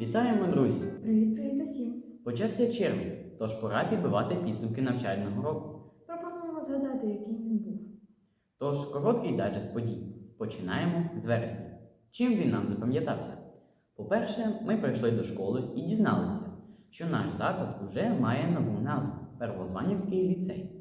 Вітаємо, друзі! Привіт-привіт усім! Почався червень, тож пора підбивати підсумки навчального року. Пропонуємо згадати, яким він був. Тож короткий дайджест подій. Починаємо з вересня. Чим він нам запам'ятався? По-перше, ми прийшли до школи і дізналися, що наш заклад уже має нову назву Первозванівський ліцей.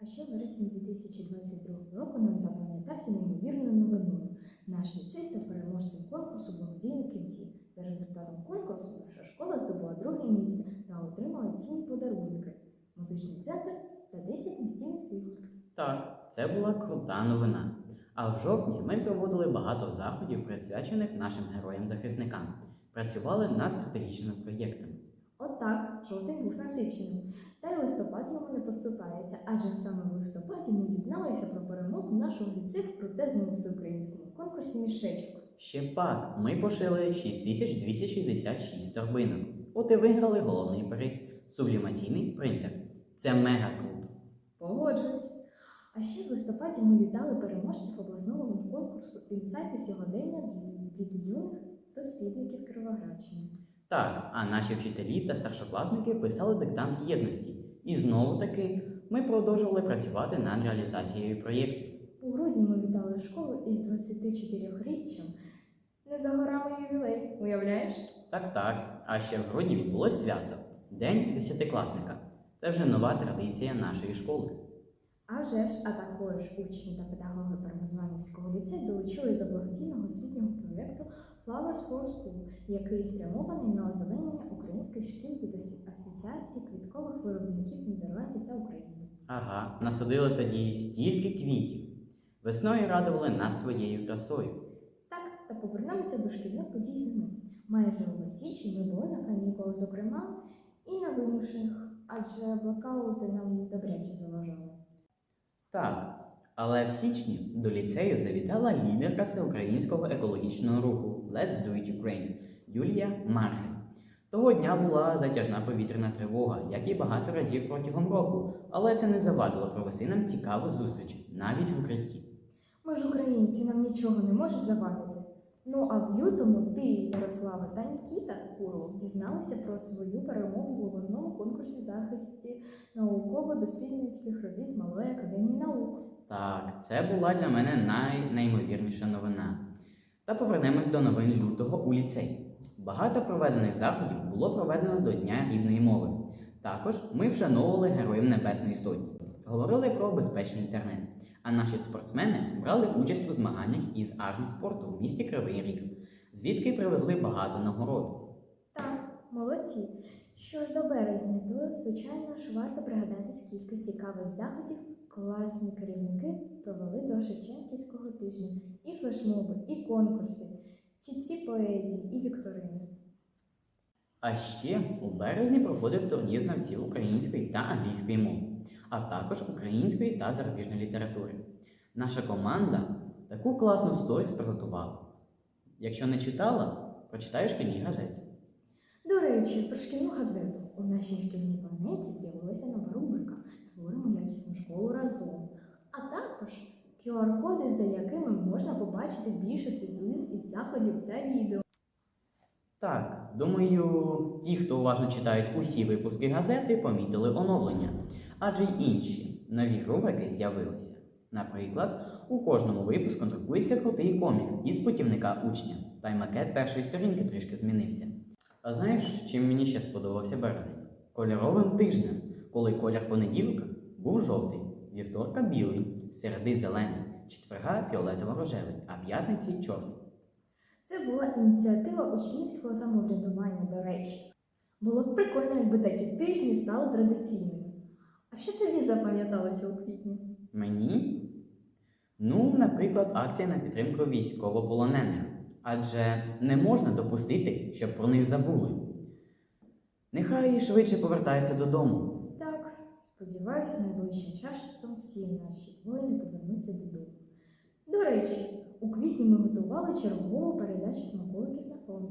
А ще вересень 2022 року нам запам'ятався неймовірною новиною. Наш ліцей став переможцем конкурсу благодійників дій. За результатом конкурсу наша школа здобула друге місце та отримала цінні подарунки, музичний центр та 10 настільних ігор. Так, це була крута новина. А в жовтні ми проводили багато заходів, присвячених нашим героям-захисникам. Працювали над стратегічними проєктами. Отак, жовтень був насиченим. Та й листопад йому не поступається, адже саме в листопаді ми дізналися про перемогу нашого ліцею в крутезному всеукраїнському конкурсі мішечок. Ще пак, ми пошили 6266 торбинок. От і виграли головний приз сублімаційний принтер. Це мега круто. Погоджуюсь. А ще в листопаді ми вітали переможців обласного конкурсу інсайти сьогодення від юних дослідників Кривоградщини. Так, а наші вчителі та старшокласники писали диктант єдності. І знову таки ми продовжували працювати над реалізацією проєктів. У грудні ми вітали школу із 24-річчям. Не за горами ювілей, уявляєш? Так, так. А ще в грудні відбулось свято День десятикласника. Це вже нова традиція нашої школи. А вже ж, а також учні та педагоги Первозванівського ліцею долучились до благодійного освітнього проєкту Flowers for School, який спрямований на озеленення українських шкіл від Асоціації квіткових виробників Нідерландів та України. Ага, насадили тоді стільки квітів. Весною радували нас своєю красою. Та повернемося до шкільних подій зими. Майже увесь січень ми були на канікулах, зокрема, і на вимушених, адже блокаути нам добряче заважали. Так, але в січні до ліцею завітала лідерка всеукраїнського екологічного руху Let's Do It Ukraine Юлія Маргель. Того дня була затяжна повітряна тривога, як і багато разів протягом року, але це не завадило провести нам цікаву зустріч, навіть в укритті. Ми ж українці, нам нічого не може завадити. Ну а в лютому ти, Ярослава та Нікіта Курлов дізналися про свою перемогу в обласному конкурсі захисті науково-дослідницьких робіт Малої академії наук. Так, це була для мене найнеймовірніша новина. Та повернемось до новин лютого у ліцеї. Багато проведених заходів було проведено до Дня рідної мови. Також ми вшановували Героїв Небесної Сотні, говорили про безпечний інтернет. А наші спортсмени брали участь у змаганнях із армії спорту в місті Кривий Ріг, звідки привезли багато нагород. Так, молодці. Що ж до березня, то звичайно ж варто пригадати, скільки цікавих заходів класні керівники провели до Шевченківського тижня. І флешмоби, і конкурси, чітці поезії, і вікторини. А ще у березні проходив турнір знавців української та англійської мови, а також української та зарубіжної літератури. Наша команда таку класну сторіс приготувала. Якщо не читала, прочитай у шкільній газеті. До речі, про шкільну газету. У нашій шкільній планеті з'явилася нова рубрика Творимо якісну школу разом. А також QR-коди, за якими можна побачити більше світлин із заходів та відео. Так, думаю, ті, хто уважно читають усі випуски газети, помітили оновлення, адже й інші нові рубрики з'явилися. Наприклад, у кожному випуску друкується крутий комікс із путівника учня, та й макет першої сторінки трішки змінився. А знаєш, чим мені ще сподобався березень? Кольоровим тижнем, коли колір понеділка був жовтий, вівторка білий, середи зелений, четверга фіолетово-рожевий, а п'ятниці чорний. Це була ініціатива учнівського самоврядування, до речі. Було б прикольно, якби такі тижні стали традиційними. А що тобі запам'яталося у квітні? Мені? Ну, наприклад, акція на підтримку військовополонених. Адже не можна допустити, щоб про них забули. Нехай швидше повертаються додому. Так, сподіваюся, найближчим часом всі наші воїни повернуться додому. До речі, у квітні ми готували чергову передачу смаколиків на фронт.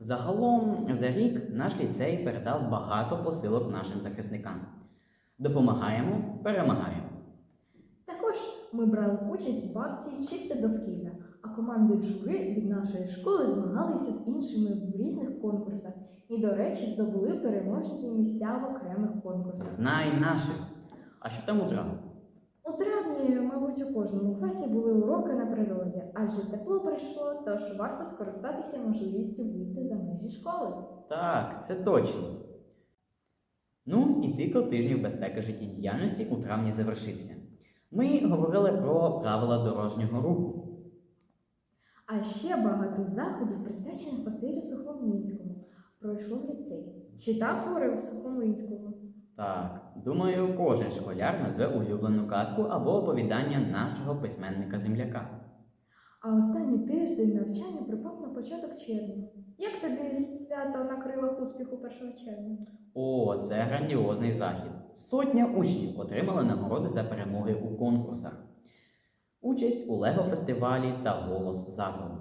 Загалом за рік наш ліцей передав багато посилок нашим захисникам. Допомагаємо, перемагаємо. Також ми брали участь в акції Чисте довкілля, а команди жури від нашої школи змагалися з іншими в різних конкурсах і, до речі, здобули переможні місця в окремих конкурсах. Знай наших. А що там у травні? У травні, мабуть, у кожному класі були уроки на природі, адже тепло прийшло, тож варто скористатися можливістю вийти за межі школи. Так, це точно. Ну, і цикл тижнів безпеки життєдіяльності у травні завершився. Ми говорили про правила дорожнього руху. А ще багато заходів, присвячених Василю Сухомлинському, пройшов ліцей. Читав твори Сухомлинського. Так, думаю, кожен школяр назве улюблену казку або оповідання нашого письменника-земляка. А останній тиждень навчання припав на початок червня. Як тобі свято на крилах успіху 1 червня? О, це грандіозний захід. Сотня учнів отримали нагороди за перемоги у конкурсах. Участь у Лего-фестивалі та голос закладу.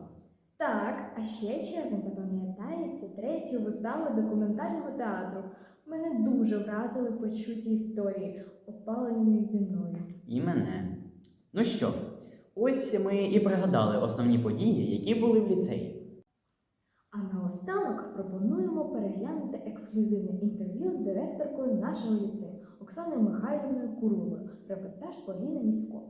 Так, а ще червень запам'ятається третю виставу документального театру. Мене дуже вразили почуті історії, опалені війною. І мене. Ну що, ось ми і пригадали основні події, які були в ліцеї. А наостанок пропонуємо переглянути ексклюзивне інтерв'ю з директоркою нашого ліцею Оксаною Михайлівною Курловою. Репортаж Поліни Місько.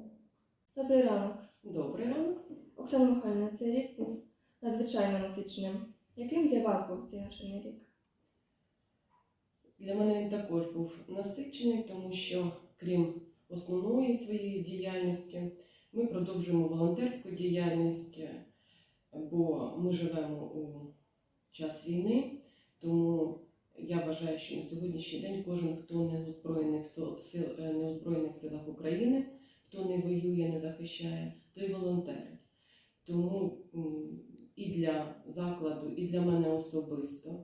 Добрий ранок. Добрий ранок. Оксана Михайлівна, цей рік був надзвичайно насиченим. Яким для вас був цей навчальний рік? Для мене він також був насичений, тому що крім основної своєї діяльності, ми продовжуємо волонтерську діяльність, бо ми живемо у час війни. Тому я вважаю, що на сьогоднішній день кожен, хто не у збройних сил, е, не у збройних силах України, хто не воює, не захищає, той волонтерить. Тому і для закладу, і для мене особисто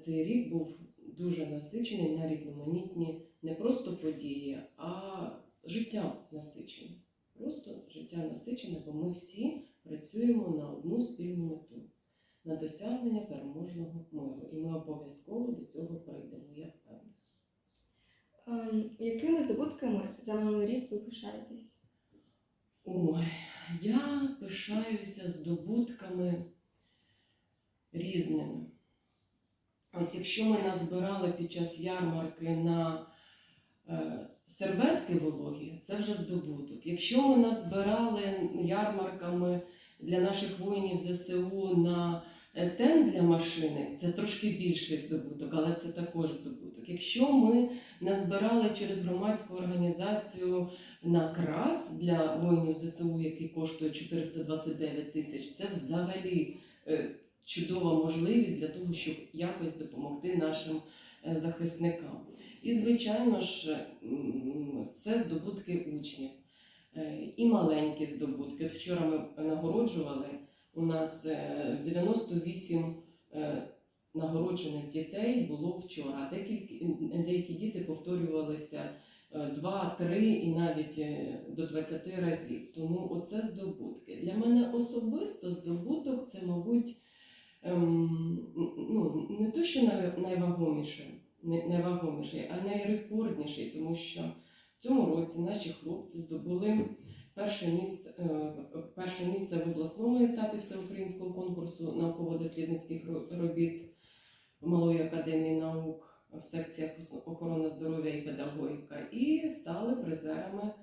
цей рік був дуже насичений на різноманітні не просто події, а життя насичене. Просто життя насичене, бо ми всі працюємо на одну спільну мету на досягнення переможного миру. І ми обов'язково до цього прийдемо, я впевнена. Ем, якими здобутками за минулий рік ви пишаєтесь? Ой, я пишаюся здобутками різними. Ось якщо ми назбирали під час ярмарки на е, серветки вологі, це вже здобуток. Якщо ми назбирали ярмарками для наших воїнів ЗСУ на е, тен для машини, це трошки більший здобуток, але це також здобуток. Якщо ми назбирали через громадську організацію на крас для воїнів ЗСУ, який коштує 429 тисяч, це взагалі е, чудова можливість для того, щоб якось допомогти нашим е, захисникам. І, звичайно ж, це здобутки учнів. Е, І маленькі здобутки. От вчора ми нагороджували у нас е, 98 е, нагороджених дітей було вчора. Декілька, деякі діти повторювалися е, два, три і навіть до 20 разів. Тому оце здобутки. Для мене особисто здобуток це, мабуть, ем, ну, не то, що най- найвагоміше, найвагоміший, а найрекордніший, тому що в цьому році наші хлопці здобули перше місце, е, перше місце в обласному етапі всеукраїнського конкурсу науково-дослідницьких робіт Малої академії наук в секціях охорона здоров'я і педагогіка, і стали призерами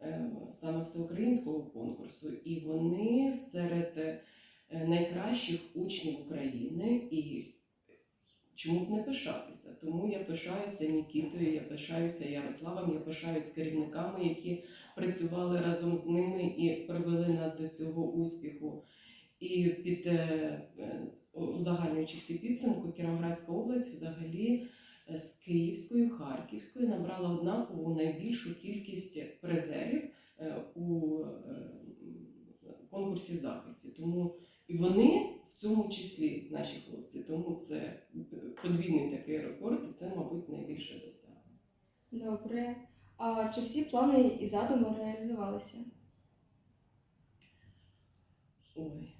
е, саме всеукраїнського конкурсу. І вони серед найкращих учнів України. І чому б не пишатися? Тому я пишаюся Нікітою, я пишаюся Ярославом, я пишаюся керівниками, які працювали разом з ними і привели нас до цього успіху. І під е, е, узагальнюючи всі підсумки, Кіровоградська область взагалі е, з Київською, Харківською набрала однакову найбільшу кількість призерів е, у е, конкурсі захисті. Тому і вони в цьому числі наші хлопці. Тому це подвійний такий рекорд, і це, мабуть, найбільше досягнення. Добре. А чи всі плани і задуми реалізувалися? Ой,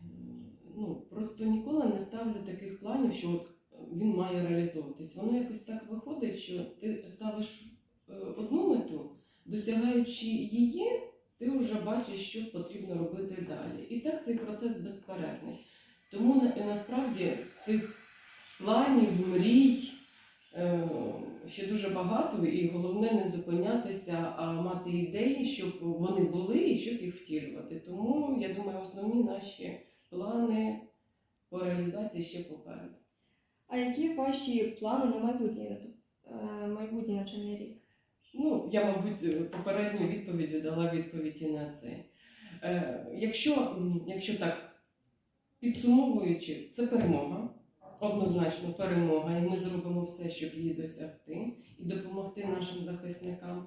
ну просто ніколи не ставлю таких планів, що от він має реалізовуватись. Воно якось так виходить, що ти ставиш е, одну мету, досягаючи її, ти вже бачиш, що потрібно робити далі. І так цей процес безперервний. Тому на- насправді цих планів, мрій е, ще дуже багато, і головне не зупинятися, а мати ідеї, щоб вони були і щоб їх втілювати. Тому я думаю, основні наші плани по реалізації ще попереду. А які ваші плани на наступ... е, майбутній навчальний рік? Ну, я, мабуть, попередню відповідь дала відповідь і на це. Е, якщо, якщо так підсумовуючи, це перемога, однозначно перемога, і ми зробимо все, щоб її досягти і допомогти нашим захисникам.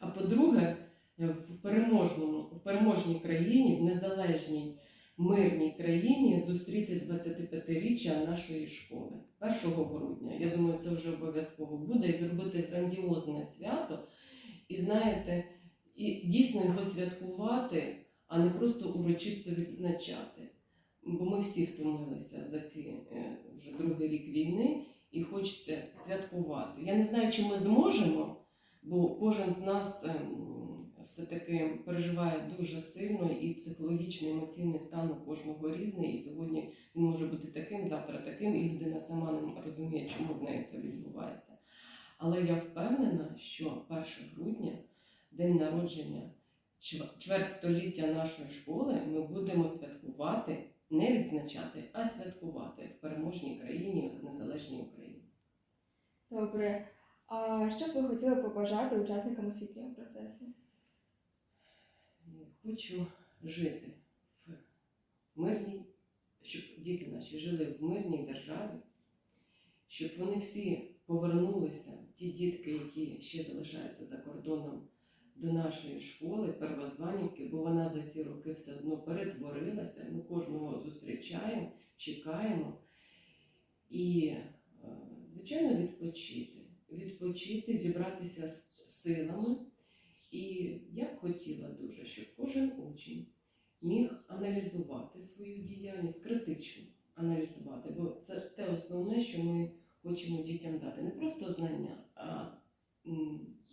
А по-друге, в переможному, в переможній країні, в незалежній мирній країні зустріти 25-річчя нашої школи 1 грудня. Я думаю, це вже обов'язково буде і зробити грандіозне свято. І знаєте, і дійсно його святкувати, а не просто урочисто відзначати. Бо ми всі втомилися за ці е, вже другий рік війни, і хочеться святкувати. Я не знаю, чи ми зможемо, бо кожен з нас ем, все-таки переживає дуже сильно і психологічний, емоційний стан у кожного різний. І сьогодні він може бути таким, завтра таким, і людина сама не розуміє, чому з нею це відбувається. Але я впевнена, що 1 грудня, день народження чверть століття нашої школи, ми будемо святкувати, не відзначати, а святкувати в переможній країні, в незалежній Україні. Добре. А що б ви хотіли побажати учасникам освітнього процесу? Хочу жити в мирній, щоб діти наші жили в мирній державі, щоб вони всі повернулися, ті дітки, які ще залишаються за кордоном, до нашої школи, первозванівки, бо вона за ці роки все одно перетворилася. Ми кожного зустрічаємо, чекаємо. І, е, звичайно, відпочити. Відпочити, зібратися з силами. І я б хотіла дуже, щоб кожен учень міг аналізувати свою діяльність, критично аналізувати, бо це те основне, що ми хочемо дітям дати. Не просто знання, а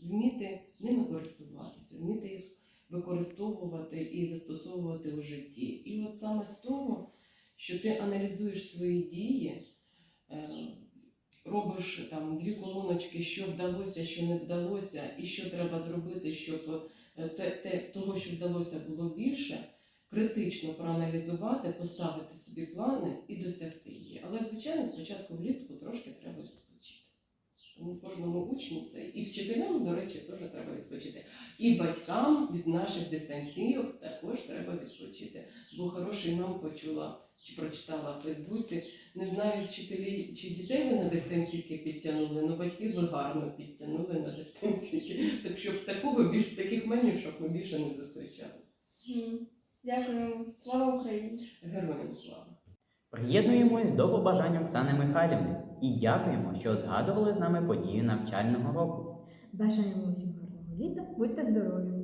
вміти ними користуватися, вміти їх використовувати і застосовувати у житті. І от саме з того, що ти аналізуєш свої дії, е, робиш там дві колоночки, що вдалося, що не вдалося, і що треба зробити, щоб е, те, те, того, що вдалося, було більше, критично проаналізувати, поставити собі плани і досягти її. Але, звичайно, спочатку влітку трошки треба відпочити. Тому кожному учню це і вчителям, до речі, теж треба відпочити. І батькам від наших дистанційок також треба відпочити. Бо хороший нам почула чи прочитала в Фейсбуці. Не знаю, вчителі чи дітей ви на дистанційки підтягнули, але батьків ви гарно підтягнули на дистанційки. Так щоб такого більш таких менюшок ми більше не зустрічали. М, Дякуємо. Слава Україні! Героям слава! Приєднуємось до побажань Оксани Михайлівни і дякуємо, що згадували з нами події навчального року. Бажаємо усім гарного літа, будьте здорові!